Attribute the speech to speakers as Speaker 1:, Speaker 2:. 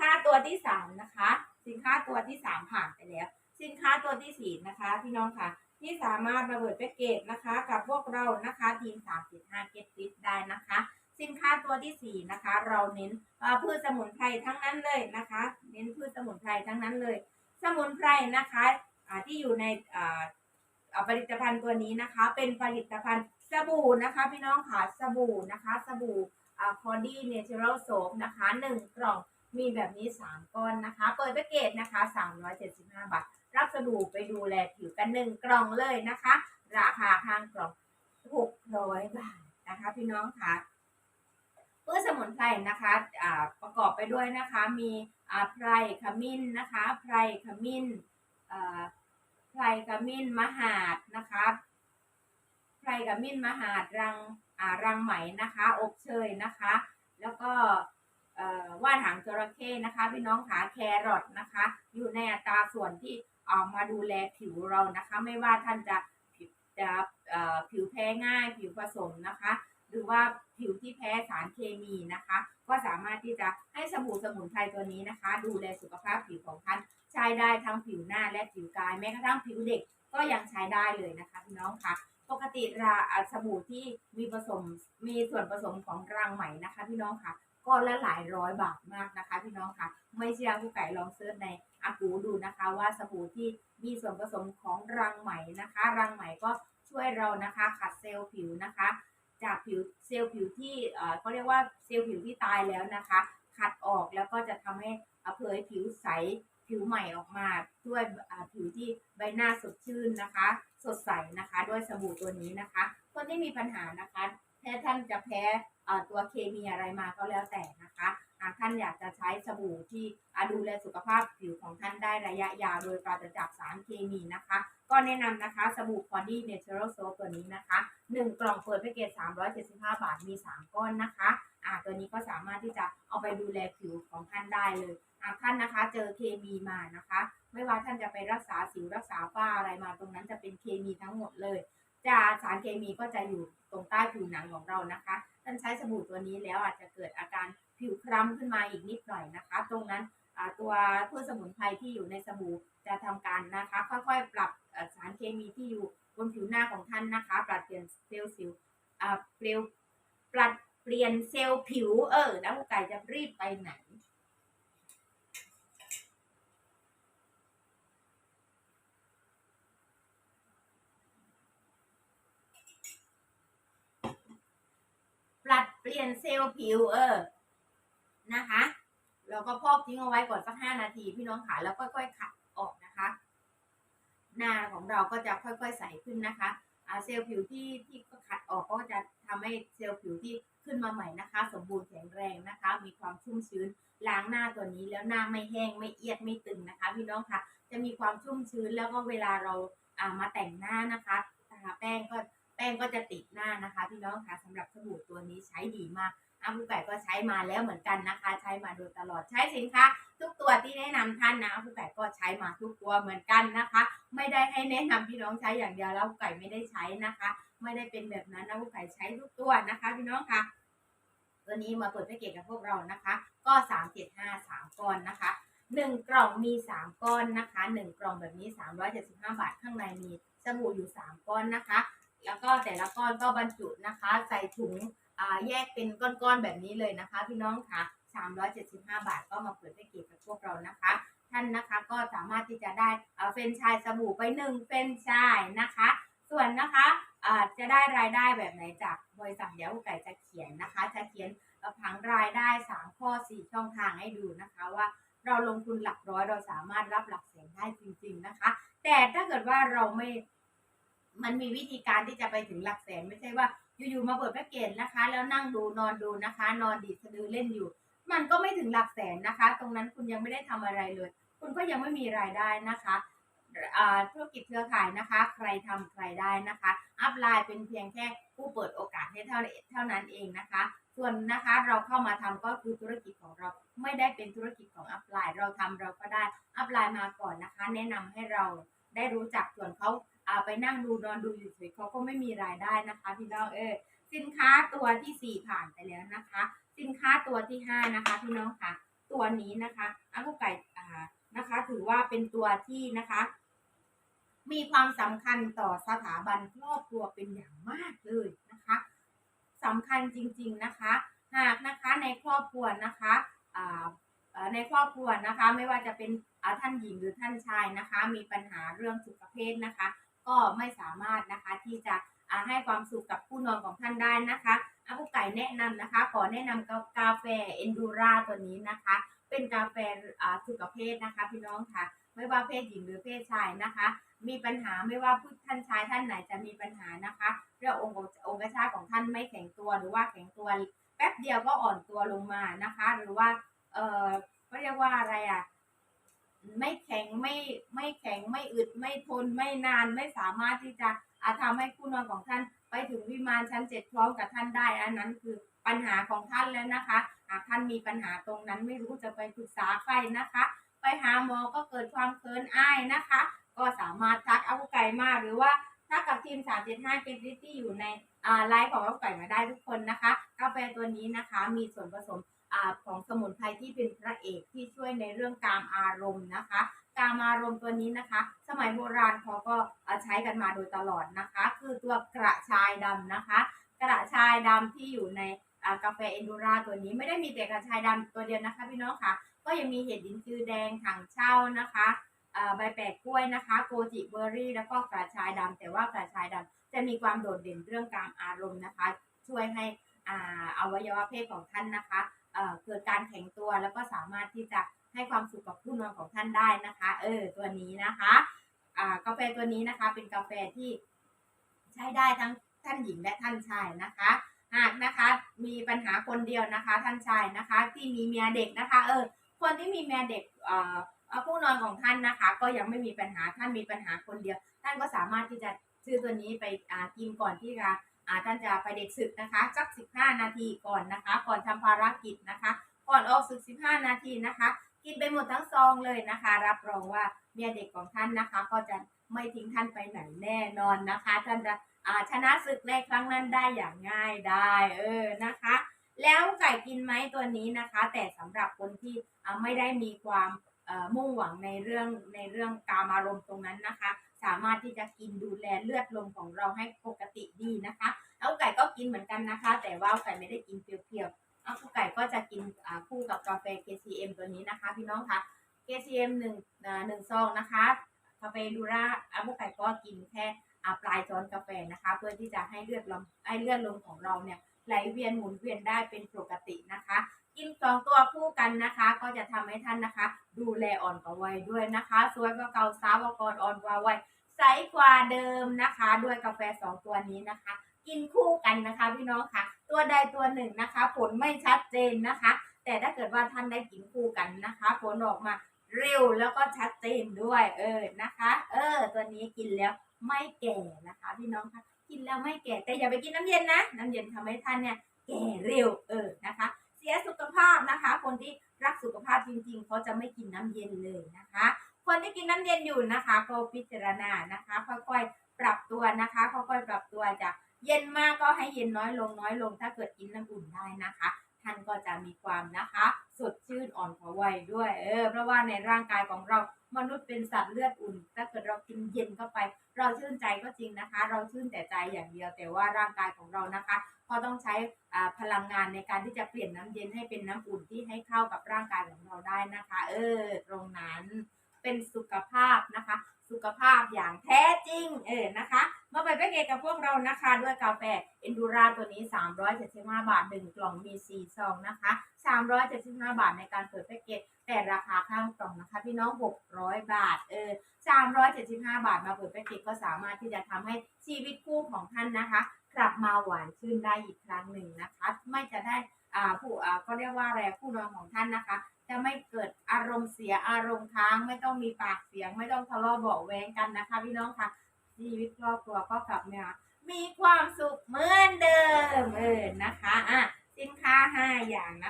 Speaker 1: ค้าตัวที่สามนะคะ สินค้าตัวที่สามผ่านไปแล้ว สินค้าตัวที่สี่นะคะ พี่น้องค่ะ ที่สามารถมาเปิดแพ็กเกจนะคะ กับพวกเรานะคะทีมสามสิบห้าเก็ตฟิตได้นะคะ สินค้าตัวที่สี่นะคะ เราเน้นพืชสมุนไพรทั้งนั้นเลยนะคะ เน้นพืชสมุนไพรทั้งนั้นเลย สมุนไพรนะคะที่อยู่ในผลิตภัณฑ์ตัวนี้นะคะ เป็นผลิตภัณฑ์สบู่นะคะ พี่น้องค่ะสบู่นะคะ สบู่อ่าคอดี้เนเชอรัลโซฟนะคะหนึ่งกล่อง มีแบบนี้สามก้อนนะคะ เปิดแพ็กเกจนะคะสามร้อยเจ็ดสิบห้าบาท รับสบู่ไปดูแลผิวกันหนึ่งกล่องเลยนะคะ ราคาข้างกล่องหกร้อยบาทนะคะ พี่น้องคะเพื่อสมุนไพรนะคะอ่าประกอบไปด้วยนะคะ มีอ่าไพรขมิ้นนะคะไพรขมิ้นอ่าไพรขมิ้นมหาดนะคะไพรขมิ้นมหาดรังอ่ารังไหมนะคะ อบเชยนะคะ แล้วก็ ว่านหางจระเข้นะคะพี่น้องขาแครอทนะคะ อยู่ในอัตราส่วนที่เอามาดูแลผิวเรานะคะ ไม่ว่าท่านจะผิวจะผิวแพ้ง่ายผิวผสมนะคะ หรือว่าผิวที่แพ้สารเคมีนะคะ ก็สามารถที่จะให้สบู่สมุนไพรตัวนี้นะคะ ดูแลสุขภาพผิวของท่านใช้ได้ทั้งผิวหน้าและผิวกายแม้กระทั่งผิวเด็กก็ยังใช้ได้เลยนะคะพี่น้องคะปกติราสบู่ที่มีผสมมีส่วนผสมของรังไหมนะคะพี่น้องคะ ก้อนละหลายร้อยบาทมากนะคะ พี่น้องคะไม่เชื่อผู้ไก่ลองเซิร์ชในอากูดูนะคะว่าสบู่ที่มีส่วนผสมของรังไหมนะคะ รังไหมก็ช่วยเรานะคะขัดเซลล์ผิวนะคะ จากผิวเซลล์ผิวที่เอ่อเขาเรียกว่าเซลล์ผิวที่ตายแล้วนะคะ ขัดออกแล้วก็จะทำให้เอ่อเผยผิวใสผิวใหม่ออกมาด้วยผิวที่ใบหน้าสดชื่นนะคะ สดใสนะคะ ด้วยสบู่ตัวนี้นะคะ คนที่มีปัญหานะคะ แพ้ท่านจะแพ้ตัวเคมีอะไรมาก็แล้วแต่นะคะหากท่านอยากจะใช้สบู่ที่ดูแลสุขภาพผิวของท่านได้ระยะยาวโดยปราศจากสารเคมีนะคะ ก็แนะนำนะคะสบู่ Body Natural Soap ตัวนี้นะคะหนึ่งกล่องเปิดแพ็กเกจ 375 บาทมี 3 ก้อนนะคะอ่าตัวนี้ก็สามารถที่จะเอาไปดูแลผิวของท่านได้เลยอ่าท่านนะคะเจอเคมีมานะคะ ไม่ว่าท่านจะไปรักษาสิวรักษาฝ้าอะไรมาตรงนั้นจะเป็นเคมีทั้งหมดเลย จะสารเคมีก็จะอยู่ตรงใต้ผิวหนังของเรานะคะ ท่านใช้สบู่ตัวนี้แล้วอาจจะเกิดอาการผิวคล้ำขึ้นมาอีกนิดหน่อยนะคะ ตรงนั้นตัวพืชสมุนไพรที่อยู่ในสบู่จะทำการนะคะ ค่อยๆ ปรับสารเคมีที่อยู่บนผิวหน้าของท่านนะคะ ปรับเปลี่ยนเซลล์สิวอ่าเปลี่ยนปรับเปลี่ยนเซลล์ผิวเออแล้วไก่จะรีบไปไหน ปรับ เปลี่ยนเซลล์ผิวเออนะคะแล้วก็พอกทิ้งเอาไว้ก่อนสักห้านาทีพี่น้องขาแล้วค่อยๆขัดออกนะคะ หน้าของเราก็จะค่อยๆใสขึ้นนะคะเซลล์ผิวที่ที่ขัดออกก็จะทำให้เซลล์ผิวที่ขึ้นมาใหม่นะคะ สมบูรณ์แข็งแรงนะคะ มีความชุ่มชื้นล้างหน้าตัวนี้แล้วหน้าไม่แห้งไม่เอียดไม่ตึงนะคะ พี่น้องคะจะมีความชุ่มชื้นแล้วก็เวลาเราอ่ามาแต่งหน้านะคะทาแป้งก็ ป้งก็จะติดหน้านะคะ พี่น้องคะสำหรับสบู่ตัวนี้ใช้ดีมากอาผู้ไก่ก็ใช้มาแล้วเหมือนกันนะคะ ใช้มาโดยตลอดใช้สินค้าทุกตัวที่แนะนำท่านนะผู้ไก่ก็ใช้มาทุกตัวเหมือนกันนะคะ ไม่ได้ให้แนะนำพี่น้องใช้อย่างเดียวแล้วผู้ไก่ไม่ได้ใช้นะคะ ไม่ได้เป็นแบบนั้นนะผู้ไก่ใช้ทุกตัวนะคะ พี่น้องคะตัวนี้มาเปิดแพ็กเกจกับพวกเรานะคะ ก็สามเจ็ดห้าสามก้อนนะคะหนึ่งกล่องมีสามก้อนนะคะหนึ่งกล่องแบบนี้สามร้อยเจ็ดสิบห้าบาทข้างในมีสบู่อยู่สามก้อนนะคะ แล้วก็แต่ละก้อนก็บรรจุนะคะ ใส่ถุงอ่าแยกเป็นก้อนๆแบบนี้เลยนะคะ พี่น้องคะ375 บาทก็มาเปิดแพ็กเกจกับพวกเรานะคะ ท่านนะคะก็สามารถที่จะได้เอ่อเฟรนชายสบู่ไปหนึ่งเฟรนชายนะคะ ส่วนนะคะอ่าจะได้รายได้แบบไหนจากบริษัทเดี๋ยวไก่จะเขียนนะคะ จะเขียนผังรายได้ 3 ข้อ 4 ช่องทางให้ดูนะคะว่าเราลงทุนหลักร้อยเราสามารถรับหลักแสนได้จริง ๆนะคะ แต่ถ้าเกิดว่าเราไม่ มันมีวิธีการที่จะไปถึงหลักแสนไม่ใช่ว่าอยู่ๆมาเปิดแพ็กเกจนะคะ แล้วนั่งดูนอนดูนะคะ นอนดีดสะดือเล่นอยู่ มันก็ไม่ถึงหลักแสนนะคะ ตรงนั้นคุณยังไม่ได้ทำอะไรเลย คุณก็ยังไม่มีรายได้นะคะธุรกิจเครือข่ายนะคะ ใครทำใครได้นะคะ อัพไลน์เป็นเพียงแค่ผู้เปิดโอกาสให้เท่าเท่านั้นเองนะคะ ส่วนนะคะเราเข้ามาทำก็คือธุรกิจของเราไม่ได้เป็นธุรกิจของอัพไลน์เราทำเราก็ได้อัพไลน์มาก่อนนะคะ แนะนำให้เราได้รู้จักส่วนเขา ไปนั่งดูนอนดูอยู่เฉยเขาก็ไม่มีรายได้นะคะ พี่น้องเออสินค้าตัวที่สี่ผ่านไปแล้วนะคะ สินค้าตัวที่ห้านะคะพี่น้องค่ะ ตัวนี้นะคะอากุไก่อ่านะคะ ถือว่าเป็นตัวที่นะคะ มีความสำคัญต่อสถาบันครอบครัวเป็นอย่างมากเลยนะคะสำคัญจริง ๆนะคะ หากนะคะในครอบครัวนะคะอ่าในครอบครัวนะคะไม่ว่าจะเป็นอ่าท่านหญิงหรือท่านชายนะคะ มีปัญหาเรื่องสุขภาพนะคะ ก็ไม่สามารถนะคะที่จะให้ความสุขกับผู้นอนของท่านได้นะคะอากุไก่แนะนำนะคะ ขอแนะนำกาแฟเอนดูราตัวนี้นะคะ เป็นกาแฟสุขภาพนะคะพี่น้องค่ะ ไม่ว่าเพศหญิงหรือเพศชายนะคะ มีปัญหาไม่ว่าผู้ท่านชายท่านไหนจะมีปัญหานะคะเรื่ององค์องค์ชาของท่านไม่แข็งตัวหรือว่าแข็งตัวแป๊บเดียวก็อ่อนตัวลงมานะคะ หรือว่าเออก็เรียกว่าอะไรอะ ไม่แข็งไม่ไม่แข็งไม่อึดไม่ทนไม่นานไม่สามารถที่จะอาทำให้คู่นอนของท่านไปถึงวิมานชั้นเจ็ดพร้อมกับท่านได้ อันนั้นคือปัญหาของท่านแล้วนะคะ หากท่านมีปัญหาตรงนั้นไม่รู้จะไปปรึกษาใครนะคะ ไปหาหมอก็เกิดความเคินอายนะคะ ก็สามารถทักอากุไก่มาหรือว่าถ้ากับทีม 375เกมซิตี้อยู่ในไลฟ์ของอากุไก่มาได้ทุกคนนะคะกาแฟตัวนี้นะคะมีส่วนผสม ของสมุนไพรที่เป็นพระเอกที่ช่วยในเรื่องการอารมณ์นะคะการอารมณ์ตัวนี้นะคะ สมัยโบราณเขาก็ใช้กันมาโดยตลอดนะคะ คือตัวกระชายดำนะคะ กระชายดำที่อยู่ในกาแฟเอนดูราตัวนี้ไม่ได้มีแต่กระชายดำตัวเดียวนะคะพี่น้องค่ะ ก็ยังมีเห็ดดินจือแดงถังเช่านะคะใบแปะกล้วยนะคะ โกจิเบอร์รี่ แล้วก็กระชายดำแต่ว่ากระชายดำจะมีความโดดเด่นเรื่องการอารมณ์นะคะ ช่วยให้ออวัยวะเพศของท่านนะคะ เอ่อเกิดการแข็งตัวแล้วก็สามารถที่จะให้ความสุขกับผู้นอนของท่านได้นะคะ เออ ตัวนี้นะคะอ่ากาแฟตัวนี้นะคะ เป็นกาแฟที่ใช้ได้ทั้งท่านหญิงและท่านชายนะคะ หากนะคะมีปัญหาคนเดียวนะคะ ท่านชายนะคะ ที่มีเมียเด็กนะคะ เออ คนที่มีเมียเด็กเอ่อผู้นอนของท่านนะคะ ก็ยังไม่มีปัญหาท่านมีปัญหาคนเดียว ท่านก็สามารถที่จะซื้อตัวนี้ไปอ่ากินก่อนที่จะ ท่านจะไปเด็กศึกนะคะสัก 15 นาทีก่อนนะคะ ก่อนทำภารกิจนะคะ ก่อนออกศึก 15 นาทีนะคะ กินไปหมดทั้งซองเลยนะคะ รับรองว่าเมียเด็กของท่านนะคะ ก็จะไม่ทิ้งท่านไปไหนแน่นอนนะคะ ท่านจะอาชนะศึกในครั้งนั้นได้อย่างง่ายได้เออนะคะ แล้วไก่กินไหมตัวนี้นะคะ แต่สำหรับคนที่ไม่ได้มีความมุ่งหวังในเรื่องในเรื่องการอารมณ์ตรงนั้นนะคะ สามารถที่จะกินดูแลเลือดลมของเราให้ปกติดีนะคะเอาไก่ก็กินเหมือนกันนะคะ แต่ว่าไก่ไม่ได้กินเปรี้ยวๆเอาไก่ก็จะกินคู่กับกาแฟ KCM ตัวนี้นะคะ พี่น้องคะ KCM หนึ่งหนึ่งซองนะคะกาแฟดูราอาบุไก่ก็กินแค่ปลายช้อนกาแฟนะคะ เพื่อที่จะให้เลือดลมให้เลือดลมของเราเนี่ยไหลเวียนหมุนเวียนได้เป็นปกตินะคะ กินสองตัวคู่กันนะคะ ก็จะทำให้ท่านนะคะ ดูแลอ่อนกว่าวัยด้วยนะคะ สวยกว่าเก่าสาวกว่าก่อนอ่อนกว่าวัยใสกว่าเดิมนะคะ ด้วยกาแฟสองตัวนี้นะคะ กินคู่กันนะคะพี่น้องค่ะ ตัวใดตัวหนึ่งนะคะ ผลไม่ชัดเจนนะคะ แต่ถ้าเกิดว่าท่านได้กินคู่กันนะคะ ผลออกมาเร็วแล้วก็ชัดเจนด้วยเออนะคะ เออ ตัวนี้กินแล้วไม่แก่นะคะ พี่น้องคะกินแล้วไม่แก่แต่อย่าไปกินน้ำเย็นนะ น้ำเย็นทำให้ท่านเนี่ยแก่เร็วเออนะคะ เสียสุขภาพนะคะ คนที่รักสุขภาพจริงๆเขาจะไม่กินน้ำเย็นเลยนะคะ คนที่กินน้ำเย็นอยู่นะคะ ก็พิจารณานะคะ ค่อยๆปรับตัวนะคะค่อยๆปรับตัวจากเย็นมากก็ให้เย็นน้อยลงน้อยลง ถ้าเกิดกินน้ำอุ่นได้นะคะท่านก็จะมีความนะคะ สดชื่นอ่อนกว่าวัยด้วยเออเพราะว่าในร่างกายของเรามนุษย์เป็นสัตว์เลือดอุ่น ถ้าเกิดเรากินเย็นเข้าไป เราชื่นใจก็จริงนะคะ เราชื่นแต่ใจอย่างเดียวแต่ว่าร่างกายของเรานะคะ ก็ต้องใช้อ่าพลังงานในการที่จะเปลี่ยนน้ำเย็นให้เป็นน้ำอุ่นที่ให้เข้ากับร่างกายของเราได้นะคะ เออ ตรงนั้นเป็นสุขภาพนะคะ สุขภาพอย่างแท้จริง เออนะคะ มาไปแพ็กเกจกับพวกเรานะคะ ด้วยกาแฟเอนดูราตัวนี้ 375 บาท 1 กล่องมี 4 ซองนะคะ 375 บาทในการเปิดแพ็กเกจแต่ราคาข้างกล่องนะคะ พี่น้อง 600 บาท เออ375 บาทมาเปิดแพ็กเกจก็สามารถที่จะทำให้ชีวิตคู่ของท่านนะคะ กลับมาหวานชื่นได้อีกครั้งหนึ่งนะคะ ไม่จะได้อ่าผู้อ่าก็เรียกว่าอะไรผู้นอนของท่านนะคะ จะไม่เกิดอารมณ์เสียอารมณ์ค้าง ไม่ต้องมีปากเสียง ไม่ต้องทะเลาะเบาแว้งกันนะคะ พี่น้องค่ะชีวิตครอบครัวก็กลับมามีความสุขเหมือนเดิมเออนะคะอะสินค้าห้าอย่างนะคะ